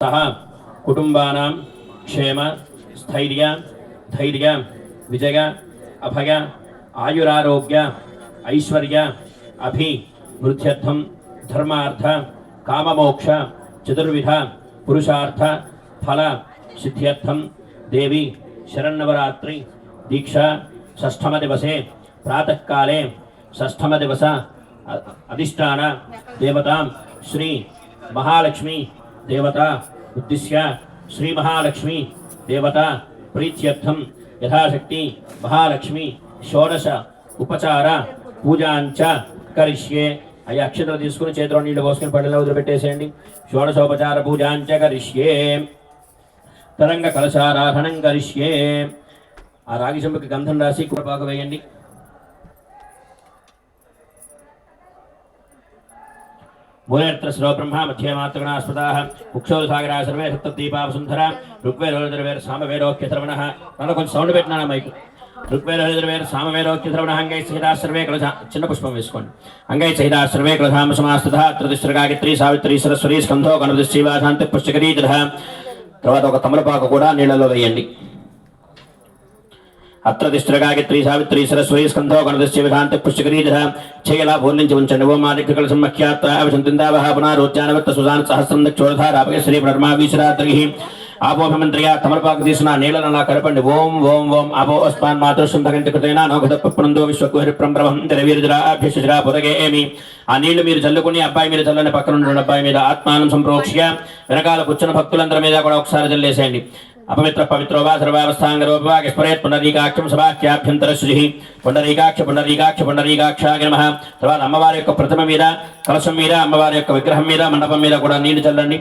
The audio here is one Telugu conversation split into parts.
సహ కుటుంబానాం క్షేమ స్థైర్య ధైర్య విజయ అభయ ఆయురారోగ్య ఐశ్వర్య అభి వృద్ధ్యర్థం ధర్మార్థ కామమోక్ష చతుర్విధ పురుషార్థ ఫల సిద్ధ్యర్థం దేవి శరన్నవరాత్రి దీక్ష షష్ఠమదివసే ప్రాతకాలే షష్ఠమదివస అధిష్టాన దేవతాం శ్రీ మహాలక్ష్మి దేవత ఉద్దిశ్య శ్రీ మహాలక్ష్మి దేవత ప్రీత్యర్థం యథాశక్తి మహాలక్ష్మి షోడశ ఉపచార పూజాంచ కరిష్యే. అయ్యా అక్షతలు తీసుకుని చేతిలో నీళ్ళు పోసుకుని పళ్ళలో వదిలిపెట్టేసేయండి. షోడశోపచార పూజాంచ కరిష్యే. తరంగ కలశారాధనం కరిష్యే. ఆ రాగి చెంబుకి గంధం రాసి కురపాకు వేయండి. మూలేత్ర శిరోబ్రహ్మ మధ్య మాతృగణా స్మృతా సర్వే సప్తదీపా వసుంధర ఋగ్వేరోదరవేర సామవేరోక్య శ్రవణ నన్ను కొంచెం సౌండ్ పెట్టినా మైకు. ఋగ్వేరోదరవేర సామవేరోక్య శ్రవణ అంగై సహితా సర్వే కలశ చిన్న పుష్పం వేసుకోండి. అంగై సహితా సర్వే కలశామ సమాస్తత త్రతిశ్ర సావిత్రి సరస్వతి స్కంధో గణపతి శివ శాంతి పుష్కరీ తర్వాత ఒక తమలపాకు కూడా నీళ్ళలో వేయండి. అత్ర తిష్ట్రగాయత్రి సావిత్రి సరస్వతి స్కంధో గణదస్య విధాంత పుష్కరీధ చేయలా పూర్ణించి ఉంచండి. ఓం ఆదిత్యకల సమ్మఖ్యాత్త అవిశంతిందావహ పునరుచ్చానవత్త సుజాన సహస్రం దక్షోధారాపయ శ్రీ బ్రహ్మావీశ్వరాత్రి ఆపోభిమంత్రిగా తమలపాకు తీసిన నీళ్ళను అలా కలపండి ఓం ఓం ఓం అపో అస్మాన్ మాతృశం భగంతి కృతేనా నౌకద పప్పునందో విశ్వకుహరి బ్రహ్మం తెరవీరుజరాభ్యశిరా పురగే ఏమి ఆ నీళ్ళు మీరు చల్లుకుని అబ్బాయి మీద చల్లని పక్కన ఉన్న అబ్బాయి మీద ఆత్మానం సంప్రోక్ష్య. వెనకాల కూర్చున్న భక్తులందరి మీద కూడా ఒకసారి చల్లేసేయండి. అపవిత్ర పవిత్రో వా సర్వావస్థాంగరోపవాగస్పరేత్ పునరీకాక్షం సభాఖ్యాభ్యంతర శుచి పుండరీకాక్ష పుండరీకాక్ష పుండరీకాక్షాయ నమ తర్వాత అమ్మవారి యొక్క ప్రతిమ మీద కలశం మీద అమ్మవారి యొక్క విగ్రహం మీద మండపం మీద కూడా నీళ్ళు చల్లండి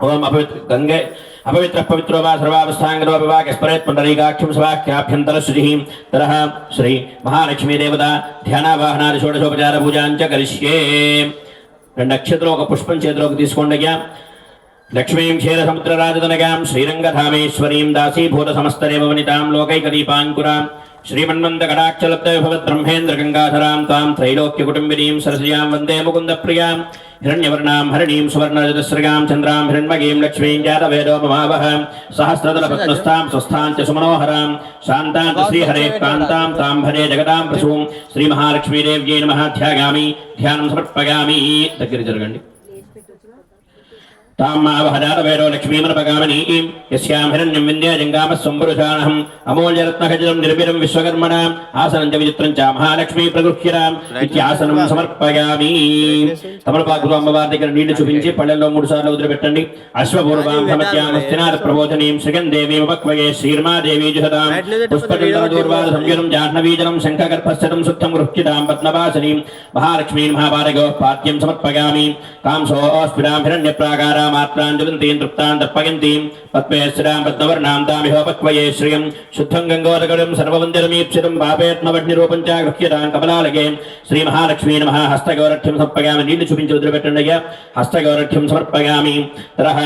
ఓం అపవిత్ర గంగే అపవిత్ర పవిత్రో వా సర్వావస్థాంగరోపవాగస్పరేత్ పుండరీకాక్షం సభాఖ్యాభ్యంతర శుచి తరః శ్రీ మహాలక్ష్మీ దేవత ధ్యానావాహనాది షోడశోపచార పూజాంచ కరిష్యే రెండు నక్షత్రం ఒక పుష్పం చేతిలోకి తీసుకోండి అయ్యా లక్ష్మీం క్షీరసముద్రరాజతనగాం శ్రీరంగధామేశ్వరీం దాసీభూత సమస్తదేవనితాం లోకైకదీపాంకురాం శ్రీమన్మందకటాక్షలబ్ధవిభవత్ బ్రహ్మేంద్ర గంగాధరాం తాం త్రైలోక్యకుటుంబినీం సరసయాం వందే ముకుంద ప్రియాం హిరణ్యవర్ణాం హరిణీం సువర్ణరజతశ్రగాం చంద్రాం హిరణ్మగీం లక్ష్మీం జాతవేదో మమావహ సహస్రదల స్వస్థాం చ సుమనోహరాం శాంతాం శ్రీహరే కాంతాం తాం భరే జగదాం ప్రసూం శ్రీమహాలక్ష్మీదేవ్యై నమ ధ్యాగామి ధ్యానం సమర్పయామి దగ్గర జరగండి. తామావహదాతవేదో లక్ష్మీమనపగామనీ యస్యాం హిరణ్యం వింధ్య జంగామ సంపురుషాణహం అమూల్యరత్నఖచితం నిర్భిరం విశ్వకర్మణ ఆసనం చ విచిత్రం చ మహాలక్ష్మీ ప్రగృహ్యరాం ఇత్యాసనం సమర్పయామి తమలపాకులు అమ్మవారి దగ్గర నీళ్ళు చూపించి పళ్ళల్లో మూడు సార్లు వదిలిపెట్టండి అశ్వపూర్వాం సమత్యామస్తినాథ ప్రబోధనీం శ్రీగందేవీం ఉపక్వయే శ్రీర్మాదేవీ జుహతాం పుష్పచందన దూర్వాద సంయురం జాహ్నవీజనం శంఖగర్భస్థితం శుద్ధం గృహ్యతాం పద్మవాసనీం మహాలక్ష్మీ పాద్యం సమర్పయామి కాంసోస్ఫిరాం హిరణ్యప్రాకారామాత్రాంజలంతీం తృప్తాం దర్పయంతీం పద్మేశ్వరాం పద్మవర్ణాం తామిహోపక్వయే శ్రియం శుద్ధం గంగోదగడం సర్వవందిరమీప్సితం పాపేత్మవడ్నిరూపం చ గృహ్యతాం కమలాలగే శ్రీ మహాలక్ష్మీ నమ హస్తగౌరక్షం సమర్పయామి నీళ్ళు చూపించి వదిలిపెట్టండి అయ్యా హస్తగౌరక్షం సమర్పయామి తరహ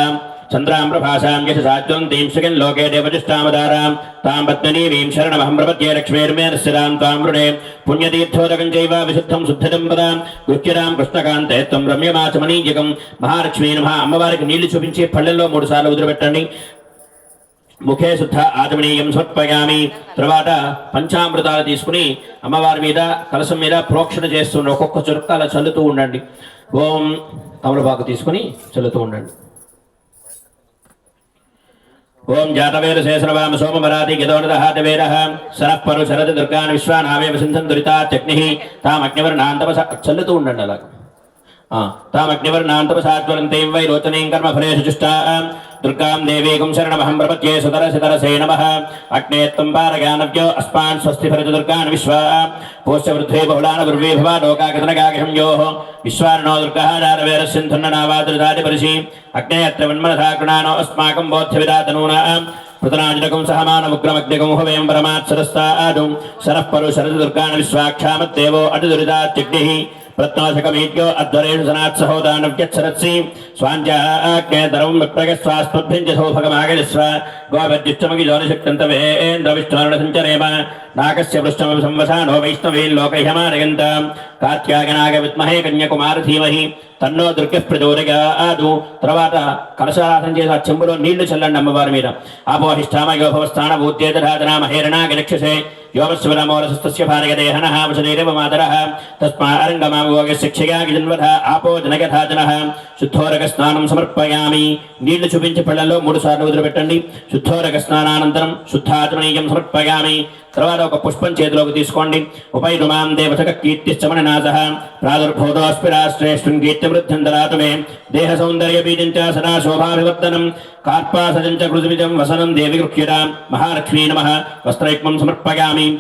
చంద్రాం ప్రభాసాం సాధ్యం శిఖం లోకే దేవజిష్టామదారాం తాం పద్మనీవీం శరణమహం ప్రపద్యే లక్ష్మీర్మేరస్యరాం తాం వృణే. పుణ్యతీర్థోదకం చైవ విశుద్ధం శుద్ధం పదాం. గృహ్యరాం కృష్ణకాంతే త్వం రమ్యమాచమనీయకం మహాలక్ష్మీ నమ. అమ్మవారికి నీళ్ళు చూపించి పళ్ళెల్లో మూడు సార్లు వదిలిపెట్టండి. ముఖే శుద్ధ ఆచమనీయం సమర్పయామి. తర్వాత పంచామృతాలు తీసుకుని అమ్మవారి మీద కలసం మీద ప్రోక్షణ చేస్తుండే. ఒక్కొక్క చురుక్క అలా చల్లుతూ ఉండండి. ఓం తమలపాకు తీసుకుని చల్లుతూ ఉండండి. ఓం జాతవేద శేషరవామ సోమవరాది గదోనదహాతవేర సనః పరు శరద దుర్గాన్ విశ్వానామే వసింధం దురితాత్యగ్ని తామగ్నివర్ణాంతమ చల్లుతూ ఉండండి అలాగా. తామగ్నివర్ణాంతపసాజ్వలంతేం వై రోచనీం కర్మ ఫలేషు చుష్టా దుర్గాం దేవీకం శరణమహం ప్రపత్యే సుతర శితరసే నమః అగ్నే పారగానవ్యో అస్మాన్ స్వస్తి భరత దుర్గాన్ విశ్వా పోష్య వృద్ధే బహుళాన గుర్వే భవా లోకాగతనగాగహం యోః విశ్వార్ణో దుర్గः నారవేరస్యంధున్ననావాదుదాది పరిషి అగ్నే అత్ర వన్మనథా కృణానో అస్మాకం బోధ్యవిదాతనూనా పృతనాజనకం సహమానముగ్రమగ్నికం హువేం పరమాత్సరస్తాడు శరః పరు శరద దుర్గాన విశ్వాక్షామత్తేవో అటు దురిదాత్యగ్ని ప్రత్నాశకమేద్యో అధ్వరేషు సనాత్ స్వాంజాగ్నేతరం విప్రగస్వాస్మభ్యంజ సౌభగమాగలిస్వ గోవర్జిష్టమగి సంచరేమ నాగస్య పృష్ఠమ సంవసానో వైష్ణవేల్లోకహ్యమానయంత కార్త్యాగనాగ విద్మహే కన్యాకుమార ధీమహి తన్నో దుర్గ ప్రచోదయాదు తర్వాత కలశారాధన చేసి ఆ చెంబులో నీళ్ళు చల్లండి అమ్మవారి మీద ఆపోహిష్టామ యోభవస్థాన భూత్యేతరాధనా మహేరణాగ రక్షసే యోగస్వరమోరసస్తస్య భార్యదేహనః వసుదేవ మాతరः తస్మారంగమామోగస్య క్షయాగి జన్మధ ఆపో జనగథా శుద్ధోరక స్నానం సమర్పయామి నీళ్ళు చూపించి పళ్ళల్లో మూడు సార్లు వదిలిపెట్టండి। శుద్ధోరక స్నానానంతరం శుద్ధాచమనీయం సమర్పయామి తర్వాత ఒక పుష్పం చేతిలోకి తీసుకోండి. ఉపైరుమాం దేవతక కీర్తిశ్చమననాథ ప్రాదుర్భూతోస్మి రాష్ట్రేష్ఠం కీర్తివృద్ధం దరాతమే దేహ సౌందర్య బీజం చ సదా శోభాభివర్ధనం. కార్పాసజం చ కృతిబిజం వసనం దేవి గృహ్యత. మహాలక్ష్మీ నమ. వస్త్రైక్మం సమర్పయామి.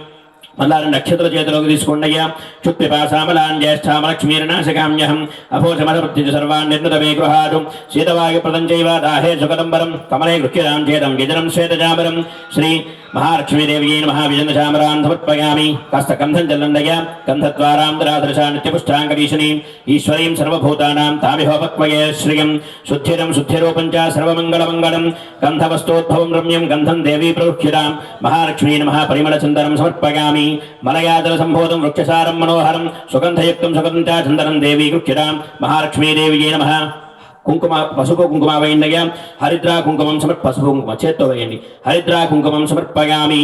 మల్లారి నక్షత్ర చేతిలోకి తీసుకోండి అయ్యా. చుప్పిపాసామలాన్ జ్యేష్ఠామలక్ష్మీర్నాశకామ్యహం అభోషమసమృత్యుజ సర్వాన్ నిర్ణత మే గృహాదు. శీతవాయు ప్రదం చైవ దాహే సుఖదంబరం కమలే గృహ్యరాం చేతం గిజనం శ్వేతజామరం శ్రీ మహాలక్ష్మీదేవ్యై నమః. విజనశామరాన్ సమర్పయామి. కాస్త గంధం చల్లండయ్యా గంధద్వారాంతరాదర్శా నిత్యపుష్టాంగరీషణీం ఈశ్వరీం సర్వభూతానాం తామిహోపక్వయే శ్రియం. శుద్ధిరం శుద్ధిరూపం చ సర్వమంగళమంగళం. గంధవస్తోద్భవం రమ్యం గంధం దేవీ ప్రవృహ్యతాం మహాలక్ష్మీ నమః. పరిమళచందనం సమర్పయామి. మలయాదల సంబోధం వృక్షసారం మనోహరం సుగంధయుక్తం సుగంధాచందనం దేవీ గృహ్యతాం మహాలక్ష్మీదేవియే నమ. కుంకుమ పసుపు కుంకుమ వేయండి హరిద్రా కుంకుమం సమర్ప పసుపు కుంకుమ చేత్తో వేయండి. హరిద్రా కుంకుమం సమర్పయామి.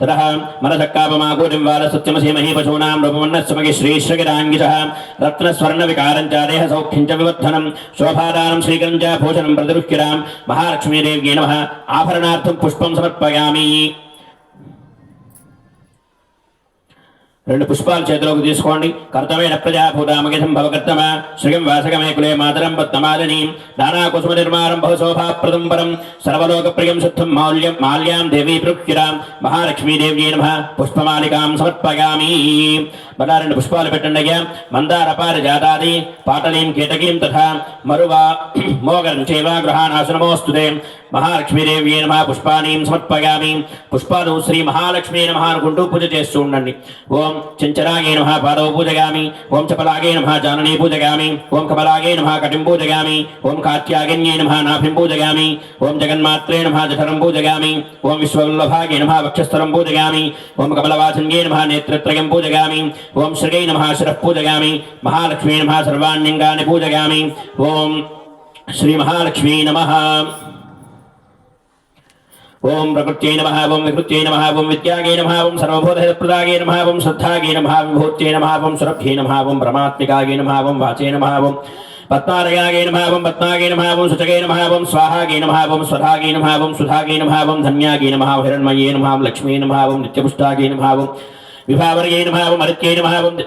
తతః మనసక్కాపమాకూటిం వాలసత్యమసీమహీ పశూనాం రూపమన్నస్మగి శ్రీశ్రగిరాంగిషः రత్నస్వర్ణవికారం చ దేహ సౌఖ్యం చ వివర్ధనం శోభాదానం శ్రీకరం చ భూషణం ప్రతిరుహ్యరాం మహాలక్ష్మీదేవ్యై నమః ఆభరణార్థం పుష్పం రెండు పుష్పాలు చేతిలోకి తీసుకోండి. కర్తమైన ప్రజాభూతామకి భవకర్తమ శ్రీయం వాసకమే కులే మాతరం పద్మమాలిని దానా కుసుమ నిర్మాణం బహుశోభాప్రదం పరం సర్వలోక ప్రియం శుద్ధం మాల్యం మాల్యాం దేవీ ప్రృక్కిరాం మహాలక్ష్మీదేవ్యే నమ పుష్పమాలికాం సమర్పయామి మళ్ళా రెండు పుష్పాలు పెట్టండి అయ్యా మందార పారిజాతాది పాటలీం కీటకీం తథా మరువా మోగరం చైవ గృహానాశనమోస్తుతే. మహాలక్ష్మీదేవి నమ పుష్పాని సమర్పయామి. పుష్పాలు శ్రీ మహాలక్ష్మీ నమ అనుకుంటూ పూజ చేస్తూ ఉండండి. ఓం చంచరాగే నమ పాదవ పూజగామి. ఓం చపలాగే నమ జానని పూజగామి. ఓం కమలాగే నమ కటిం పూజగామి. ఓం కాత్యాగన్యే నమ నాభిం పూజగామి. ఓం జగన్మాత్రే నమ జఠరం పూజగామి. ఓం విశ్వవల్లభాగే నమ వక్షస్థరం పూజగామి. ఓం కమలవాసన్యే నమ నేత్రత్రయం పూజగామి. ఓం శ్రీ నమ శిరః పూజయామి మహాలక్ష్మీ నమ సర్వాణ్యంగాన్ని పూజయామి ఓం శ్రీ మహాలక్ష్మీ నమ ఓం ప్రకృత్యై నమ ఓం వికృత్యై నమ ఓం విద్యాగే నమ ఓం సర్వబోధప్రదాగే నమ ఓం శ్రద్ధాగే నమ విభూత్యై నమ ఓం సురభ్యై నమ ఓం బ్రహ్మాత్మికాగే నమ ఓం వాచే నమ ఓం పద్మారయాగే నమ ఓం పద్మాగే నమ ఓం శుచగే నమ ఓం స్వాహాగే నమ ఓం స్వధాగే నమ ఓం సుధాగే నమ ఓం ధన్యాగే నమ హిరణ్మయే నమ లక్ష్మీ నమ ఓం నిత్యపుష్టాగే నమ ఓం విభావర్యై నమ ఓం అరిత్యై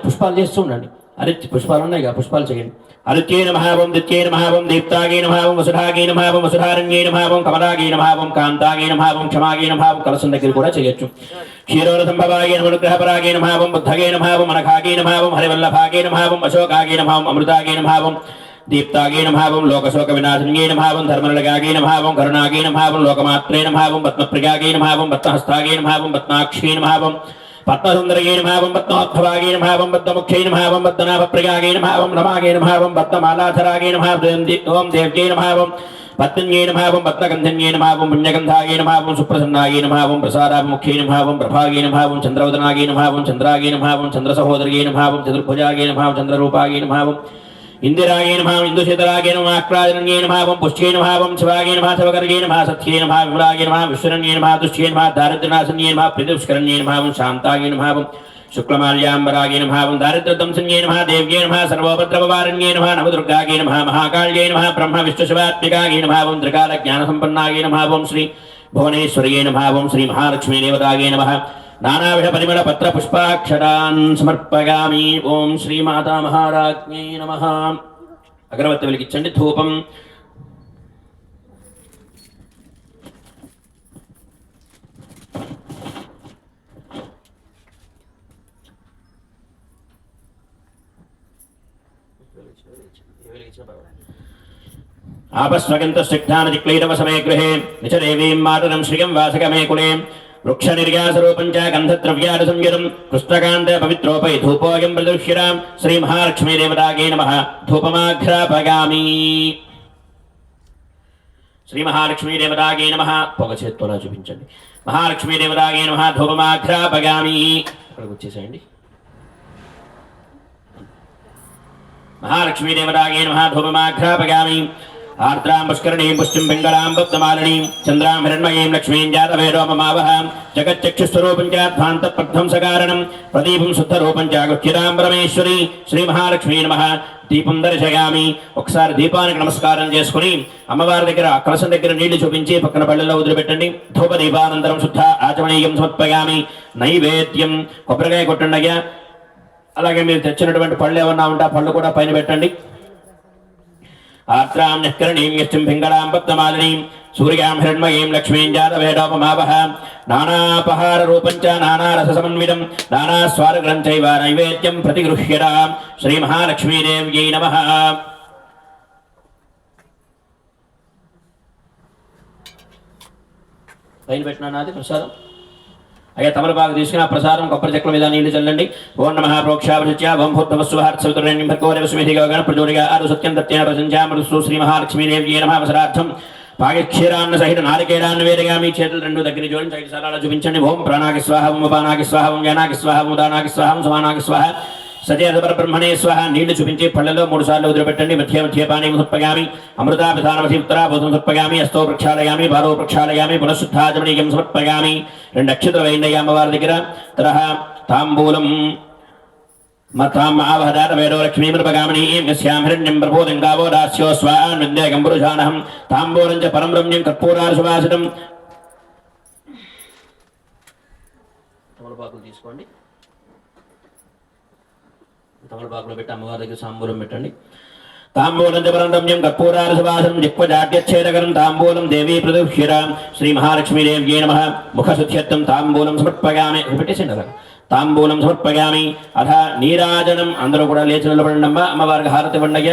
పుష్పాలు చేస్తూ ఉండండి అరిత్య పుష్పాలు ఉన్నాయి కదా పుష్పాలు చేయండి అరిత్యైన నమహావం దిత్యైన నమహావం దీప్తాగైన నమహావం వసుధాగైన నమహావం వసుధారంగైన నమహావం కమలాగైన నమహావం కాంతాగైన నమహావం క్షమాగైన నమహావం కలసం దగ్గర కూడా చేయొచ్చు క్షీరోర సంభవాగే నమనుగ్రహపరాగే నమహావం బుద్ధగే నమహావం అనఘాగే నమహావం హరివల్లభాగే నమహావం అశోకాగే నమహావం అమృతాగే నమహావం దీప్తాగే నమహావం లోకశోక వినాశన్యే నమహావం ధర్మనలగాగే నమహావం కరుణాగైన నమహావం లోకమాత్రే నమహావం పద్మప్రియాగైన నమహావం పద్మహస్తాగైన నమహావం పద్మాక్షే నమహావం పద్మసుందరగే భావం పద్మోద్భవాగే నమహావం పద్మముఖ్యై నమహావం పద్మనాభప్రియాగే భావం రమాగేణ భావం పద్మమాలాధరాగేణ భావం ఓం దేవ్యై నమహావం పత్న్యే నమహావం పద్మగంధన్యే నమహావం పుణ్యగంధాగే నమహావం సుప్రసన్నాగే నమహావం ప్రసాదాభిముఖ్యై నమహావం ప్రభాగే నమహావం చంద్రవదనాగే నమహావం చంద్రాగే నమహావం చంద్రసహోదరగే భావం చతుర్భుజాగే భావం చంద్రరూపాగే భావం ఇందిరాగే భావం ఇందుశీతలాగే నమః భావం నమః భావం శివాగేన భా నమః భా సత్యేన భా విరాగేన భా నమః భా నమః భా నమః భా ప్రతిష్కరణ్యేన భావం శాంతాగేన భావం శుక్లమాల్యాంబరాగేన భావం నమః భా దేవ్యేన భా నమః భా నవదుర్గాగేన భా మహాకాళ్యేన భా బ్రహ్మ విశ్వశివాత్మికాగేన భావం త్రికాల జ్ఞానసంపన్నాగేన భావం శ్రీ భువనేశ్వర్యే భావం శ్రీ మహాలక్ష్మీ దేవతాగే నమః నానావిధ పరిమళ పత్ర పుష్పాక్షరాన్ సమర్పగామి ఓం శ్రీమాతా మహారాజ్ఞై నమ అగరవత్తి వెలిగించండి ధూపం ఆపస్వగంతస్నిగ్ధానజిక్లైరవసమే గృహే నిచ దేవీం మాతరం శ్రియం వాసకమే కులే వృక్ష నిర్యాసరూపం చ గంధద్రవ్యాల సంయుతం కృష్ణకాంత పవిత్రోపై ధూపోయం ప్రదృశ్యరాం శ్రీ మహాలక్ష్మీ దేవతాగే నమ ధూపమాఘ్రాపగామి శ్రీ మహాలక్ష్మీ దేవతాగే నమ పొగ చేత్తోలా చూపించండి మహాలక్ష్మీ దేవతాగే నమ ధూపమాఘ్రాపగామి ఇక్కడికి వచ్చేసేయండి మహాలక్ష్మీ దేవతాగే నమ ధూపమాఘ్రాపగామి ఆర్ద్రాం పుష్కరణీం పుష్టిం పింగళాం బుద్ధమాలినీం చంద్రాం హిరణ్మయీం లక్ష్మీం జాతవేదోమమావహ జగచ్చక్షుస్వరూపం చాధ్వాంత ప్రధ్వంసకారణం ప్రదీపం శుద్ధరూపం చాగుచ్యరాం పరమేశ్వరి శ్రీ మహాలక్ష్మీ నమ. దీపం దర్శయామి. ఒకసారి దీపానికి నమస్కారం చేసుకుని అమ్మవారి దగ్గర కలసం దగ్గర నీళ్ళు చూపించి పక్కన పళ్ళల్లో వదిలిపెట్టండి. ధూప దీపానంతరం శుద్ధ ఆచమనీయం సమర్పయామి. నైవేద్యం కొబ్బరికాయ కొట్టండి అలాగే మీరు తెచ్చినటువంటి పళ్ళు ఏమన్నా ఉంటే ఆ పళ్ళు కూడా పైన పెట్టండి. ఆత్రాం నిష్కరణీం యశ్చిం పింగళాం పద్మమాలినీం సూర్యాం హిరణ్మయీం లక్ష్మీం జాతవేదోపమావహ నానాపహార రూపం చ నానారస సమన్వితం నానాస్వారగ్రం చైవ నైవేద్యం ప్రతిగృహ్యతాం శ్రీ మహాలక్ష్మీదేవ్యై నమ పైన పెట్టినా నాది ప్రసాదం? అయ్యా తమలపాకు తీసుకుని ఆ ప్రసాదం కొబ్బరి చెక్కల మీద నీళ్ళు చల్లండి. ఓం నమ ప్రోక్షాభిత్యా ఓం భూర్భవస్వహార్సవితుర్యం భర్గోరవస్మిధిగా ప్రచోడిగా ఆరు సత్యం దత్యా ప్రసంచామృతు శ్రీ మహాలక్ష్మీదేవి నమ అవసరార్థం పాగక్షీరాన్న సహిత నారికేరాన్ని వేరుగా మీ చేతులు రెండు దగ్గర జోడించి ఐదు సార్లు చూపించండి. ఓం ప్రాణాకి స్వాహం ఉపానాకి స్వాహం ఓం జ్ఞానాకి స్వాహ ఉదానాకి స్వాహం ఓం సమానాకి స్వాహ సచేత బ్రహ్మణే స్వహ నీళ్ళు చూపించి పళ్ళలో మూడు సార్లు వదిలిపెట్టండి. మధ్య మధ్య పానీ సమర్పయామి అమృతాభిధానమసి ఉత్తరాభూతం సమర్పయామి అస్తో ప్రక్షాళయామి భారో ప్రక్షాళయామి పునఃశుద్ధాచమణీయం సమర్పగామి రెండు అక్షతలు వేయండి అమ్మవారి దగ్గర. తరహా తాంబూలం మతాం ఆవహదాత యస్యాం హిరణ్యం ప్రబోధం దాస్యో స్వాన్ విద్యాగం పురుషానహం. తాంబూలం చ పరం రమ్యం కర్పూరాసువాసితం తమలపాకులు తీసుకోండి. తమలపాకులు పెట్టి అమ్మవారి దగ్గర సాంబూలం పెట్టండి. తాంబూలం చ కర్పూరార రమ్యం కర్పూరాసువాసం జిక్వజాడ్యచ్ఛేదకరం తాంబూలం దేవీ ప్రదృశ్యరాం శ్రీ మహాలక్ష్మీదేవ్యే నమ. ముఖశుద్ధ్యత్వం తాంబూలం సమర్పగామి. ఇది పెట్టేసండి అలా తాంబూలం సమర్పగామి. అథ నీరాజనం. అందరూ కూడా లేచి నిలబడండి అమ్మ అమ్మవారికి హారతి ఇవ్వండి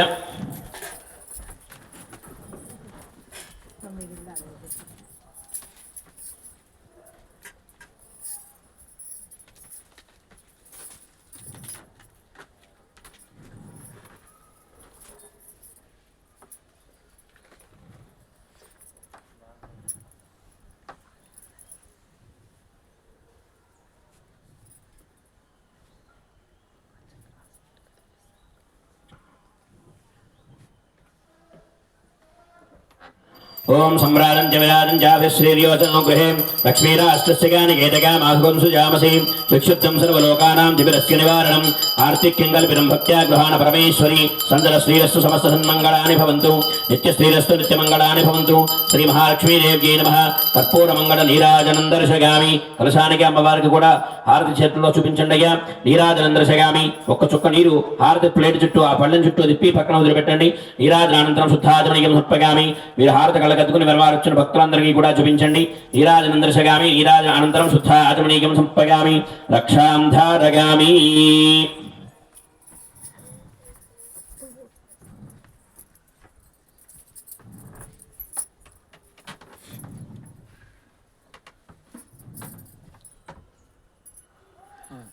ఓం సమ్రాజం చ విరాజం చాభిశ్రీర్యోచనో గృహే. లక్ష్మీరాష్ట్రస్య గాని గేతగామాహుగం సుజామసి. విక్షుప్తం సర్వలోకానాం దివిరస్య నివారణం. ఆర్తిక్యంగల్ కల్పితం భక్త్యా గృహాణ పరమేశ్వరి సందర శ్రీరస్సు సమస్త సన్మంగళాని భవంతు. నిత్య శ్రీరస్సు నిత్యమంగళాని భవంతు. శ్రీ మహాలక్ష్మీదేవ్యై నమ. కర్పూర మంగళ నీరాజనం దర్శగామి కలశానికి అమ్మవారికి కూడా హారతి చేతుల్లో చూపించండి అయ్యా. నీరాజనం దర్శగామి ఒక్క చుక్క నీరు హారతి ప్లేట్ చుట్టూ ఆ పళ్ళెం చుట్టూ తిప్పి పక్కన వదిలిపెట్టండి. నీరాజనానంతరం శుద్ధాచమనీయం సమర్పగామి మీరు హారతి కళ్ళకద్దుకుని వెరవారు వచ్చిన భక్తులందరికీ కూడా చూపించండి. నీరాజనం దర్శగామి నీరాజన అనంతరం శుద్ధ ఆచమనీయం సంపగామి రక్షాం ధారగామి.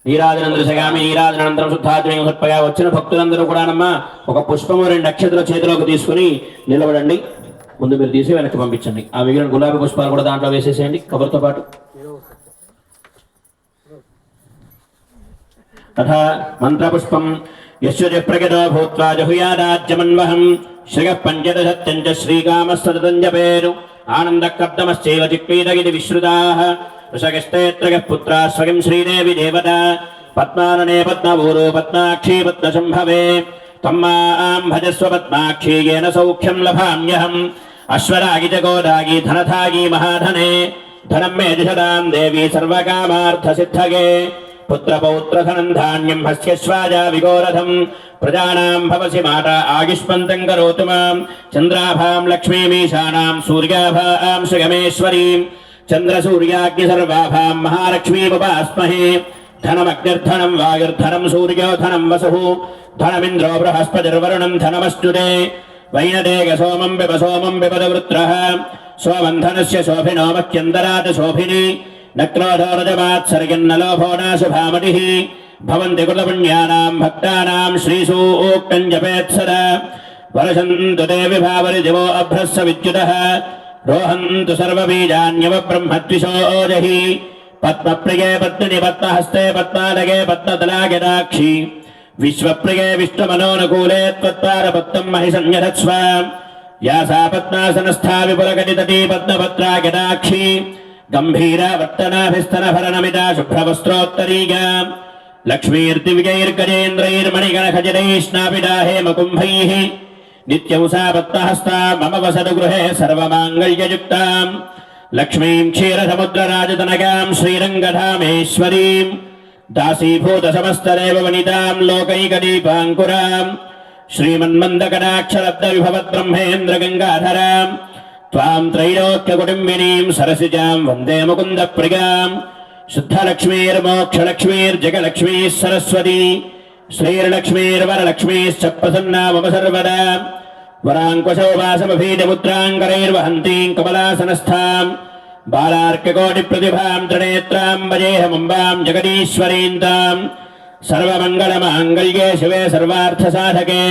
నీరాజనందరసగామి నీరాజనంతరం శుద్ధాచమనీయం సత్పగా వచ్చిన భక్తులందరూ కూడానమ్మా ఒక పుష్పము రెండు నక్షత్రం చేతిలోకి తీసుకుని నిలబడండి. ముందు మీరు తీసి వెనక్కి పంపించండి. ఆ మిగిలిన గులాబీ పుష్పాలు కూడా దాంట్లో వేసేసేయండి. కబర్తో పాటు. తథా మంత్రపుష్పం యశ్వజ ప్రగతో భూత్వా జహుయాదాజ్యమన్వహం శ్రియ పంచదశత్యంజ చ శ్రీకామస్తతం జపేరు ఆనందకర్దమశ్చైవ చిక్రీదగిది విశ్రుతాః. ఋషగస్తేత్రగ పుత్రా స్వయం శ్రీదేవి దేవత. పద్మాననే పద్మవూరో పద్మాక్షీ పద్మశంభవే త్వమ్మాం భజస్వ పద్మాక్షీ येन సౌఖ్యం లభామ్యహం. అశ్వరాగి జగోదాగి ధనధాగి మహాధనే. ధనం మే దిశదాం దేవి సర్వకామార్థ సిద్ధగే పుత్రపౌత్రధనం ధాన్యం హస్యశ్వాజా విగోరథం. ప్రజానాం భవసి మాట ఆయుష్మంతం కరోతు మాం. చంద్రాభాం లక్ష్మీమీశానాం సూర్యాభాం శ్రీగమేశ్వరీం చంద్రసూర్యాగ్ని సర్వాభాం మహాలక్ష్మీముపాస్మహే ధనమగ్నిర్ధనం వాయుర్ధనం సూర్యోధనం వసు ధనమింద్రో బృహస్పతిర్వరుణం ధనమస్తుతే వైనదేగ సోమం పిబ సోమం పిబద వృత్రః సోమంధనస్య శోభినో మఖ్యందరాత శోభిని నక్రోధోరజమాత్సర్గన్నలోభో నాశుభామటిः భవంతి కృతపుణ్యానాం భక్తానాం శ్రీసూక్తం జపేత్సర వరసంతు దేవి భావరి దివో అభ్రస్స విద్యుదః रोहन्तु सर्वबीजान्यवब्रह्मद्विषोजहि पद्मप्रिये पत्निनि पद्महस्ते पद्मालगे पद्मतलागदाक्षि विश्वप्रिये विष्णुमनोनुकूले त्वत्तारपत्तम् महि संयधत्स्व या सा पद्मासनस्था विपुलगदितटी पद्मपत्रागदाक्षी गम्भीरा वर्तनाभिस्तनभरणमिता शुभ्रवस्त्रोत्तरीगा लक्ष्मीर्दिव्यैर्गजेन्द्रैर्मणिगणखजिरैश्नापिडा हेमकुम्भैः నిత్యౌసాపత్తహస్తా మమ వసదు గృహే సర్వమాంగళ్యయుక్త లక్ష్మీం క్షీర సముద్ర క్షీరసముద్రరాజతనగాం శ్రీరంగధామేశ్వరీం దాసీభూత సమస్తరేవ వనితాం లోకైకదీపాంకురాం శ్రీమన్మందకటాక్షరబ్దవిభవ బ్రహ్మేంద్ర గంగాధరాం త్వాం త్రైలోక్యకుటుంబినీం సరసిజాం వందే ముకుంద ప్రియాం శుద్ధలక్ష్మీర్మోక్షలక్ష్మీర్జగలక్ష్మీ సరస్వతీ श्रीर्लक्ष्मीर्वरलक्ष्मीश्च प्रसन्ना मम सर्वदा वराङ्कुशौ वासमभीजमुद्राङ्करैर्वहन्तीम् कमलासनस्थाम् बालार्ककोटिप्रतिभाम् त्रिनेत्राम् वजेहमम्बाम् जगदीश्वरीम् ताम् सर्वमङ्गलमाङ्गल्ये शिवे सर्वार्थसाधके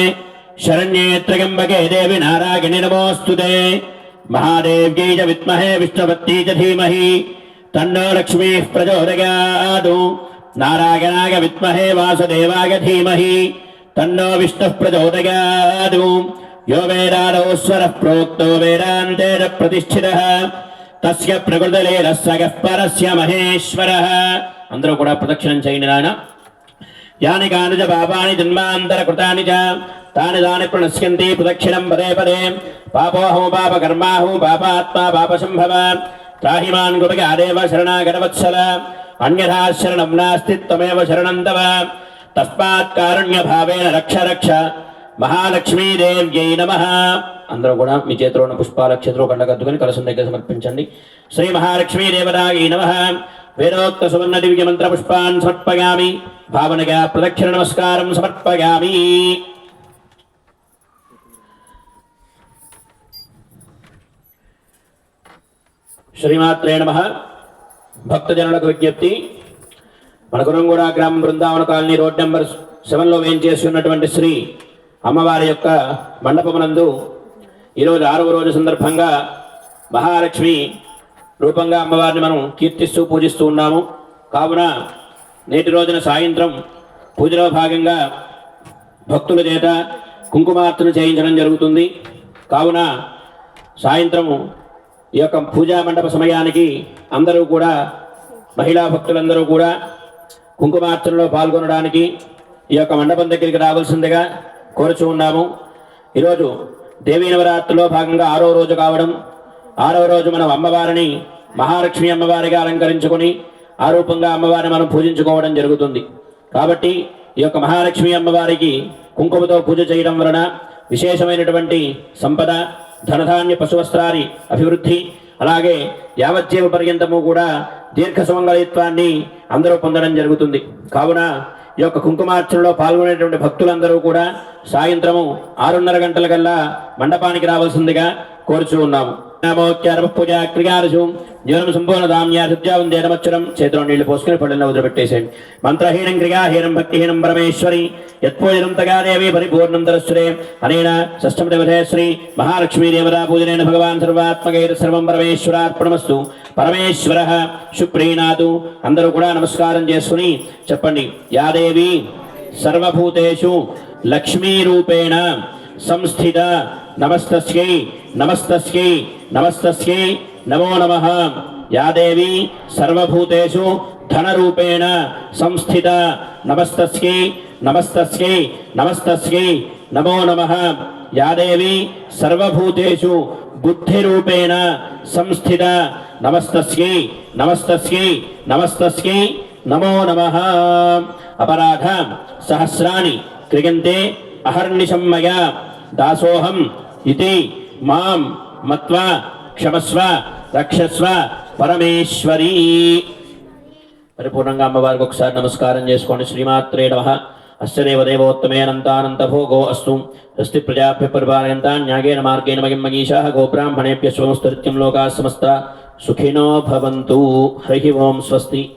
शरण्ये त्र्यम्बके देवि नारायणि नमोऽस्तु ते महादेव्यै च विद्महे विष्णुपत्यै च धीमहि तन्नो लक्ष्मीः प्रचोदयातु నారాయణాగ విద్మహే వాసుదేవాగ ధీమహి తన్నో విష్ణు ప్రచోదయాదు యో వేదానోస్వర ప్రోక్తో వేదాంతేన ప్రతిష్ఠిత. తస్య ప్రకృతలే సగః పరస్య మహేశ్వర. అందరూ కూడా ప్రదక్షిణం చేయండి నాయన. యాని కాని పాపాని జన్మాంతర కృతాని తాని దాని ప్రణశ్యంతి ప్రదక్షిణం పదే పదే. పాపోహో పాప కర్మాహో పాపాత్మా పాప సంభవ త్రాహిమాన్ కృపగా దేవ శరణాగతవత్సల. అన్యథా శరణం నాస్తి త్వమేవ శరణం తవ తస్మాత్ కారుణ్య భావేన రక్ష రక్ష మహాలక్ష్మీదేవ్యై నమ అందరూ కూడా మీ చేతిలో ఉన్న పుష్పాల చేతిలో కండగద్దుకొని కలసం దగ్గర సమర్పించండి. శ్రీ మహాలక్ష్మీ దేవతాయై నమ. వేదోక్త సువర్ణ దివ్య మంత్ర పుష్పాన్ సమర్పయామి. భావనగా ప్రదక్షిణ నమస్కారం సమర్పయామి. శ్రీమాత్రే నమ. భక్తజనులకు విజ్ఞప్తి. మన గురంగూడ గ్రామం బృందావన కాలనీ రోడ్ నెంబర్ సెవెన్లో వేయించేసి ఉన్నటువంటి శ్రీ అమ్మవారి యొక్క మండపమునందు ఈరోజు ఆరవ రోజు సందర్భంగా మహాలక్ష్మి రూపంగా అమ్మవారిని మనం కీర్తిస్తూ పూజిస్తూ ఉన్నాము. కావున నేటి రోజున సాయంత్రం పూజలో భాగంగా భక్తుల చేత కుంకుమార్చన చేయించడం జరుగుతుంది. కావున సాయంత్రము ఈ యొక్క పూజా మండప సమయానికి అందరూ కూడా మహిళా భక్తులందరూ కూడా కుంకుమార్చనలో పాల్గొనడానికి ఈ యొక్క మండపం దగ్గరికి రావాల్సిందిగా కోరుచూ ఉన్నాము. ఈరోజు దేవీ నవరాత్రిలో భాగంగా ఆరో రోజు కావడం ఆరో రోజు మనం అమ్మవారిని మహాలక్ష్మి అమ్మవారిగా అలంకరించుకొని ఆ రూపంగా అమ్మవారిని మనం పూజించుకోవడం జరుగుతుంది. కాబట్టి ఈ యొక్క మహాలక్ష్మి అమ్మవారికి కుంకుమతో పూజ చేయడం వలన విశేషమైనటువంటి సంపద ధనధాన్య పశువస్త్రాది అభివృద్ధి అలాగే యావజ్జీవ పర్యంతము కూడా దీర్ఘ సుమంగళిత్వాన్ని అందరూ పొందడం జరుగుతుంది. కావున ఈ యొక్క కుంకుమార్చనలో పాల్గొనేటువంటి భక్తులందరూ కూడా సాయంత్రము ఆరున్నర గంటల కల్లా మండపానికి రావాల్సిందిగా కోరుచూ ఉన్నాము. నామోక్యారమ పూజా క్రియారజు జీవనం సంపూర్ణ దామ్యా సత్యావందే నమచ్చరం చేతిలో నీళ్ళు పోసుకుని పళ్ళని వదిలిపెట్టేసేయండి. మంత్రహీనం క్రియాహీనం భక్తిహీనం పరమేశ్వరి. యత్పూజనం తగాదేవి పరిపూర్ణం తరస్సురే. అనేన షష్టమ దేవతే మహాలక్ష్మీ దేవతా పూజనైన భగవాన్ సర్వాత్మకైర సర్వం పరమేశ్వరార్పణమస్తు. పరమేశ్వర సుప్రీనాథు అందరూ కూడా నమస్కారం చేసుకుని చెప్పండి. యాదేవి సర్వభూతేషు లక్ష్మీ రూపేణ సంస్థిత నమస్తస్యై నమస్తస్యై నమస్తస్యై నమో నమ. యాదేవి సర్వభూతేషు ధనరూపేణ సంస్థిత. నమస్తస్యై నమస్తస్యై నమస్తస్యై నమో నమ. యాదేవి సర్వభూతేషు బుద్ధిరూపేణ సంస్థిత. నమస్తస్యై నమస్తస్యై నమస్తస్యై నమో నమ. అపరాధ సహస్రాన్ని క్రియంతే అహర్నిశం మయా. దాసోహం ఇది మాం మత్వ క్షమస్వ రక్షస్వ పరమేశ్వరీ. పరిపూర్ణంగా అమ్మవారికి ఒకసారి నమస్కారం చేసుకోండి. శ్రీమాత్రే నమ. అస్యదేవ దేవోత్తమేనంతానంత భోగో అస్తు. స్వస్తి ప్రజాభ్య పరిపాలయంతా న్యాగేన మార్గేణ మగిం మగీషా గోబ్రాహ్మణేభ్య స్వమస్తృత్యం లోకా సమస్త సుఖినో భవంతు. హరి ఓం స్వస్తి.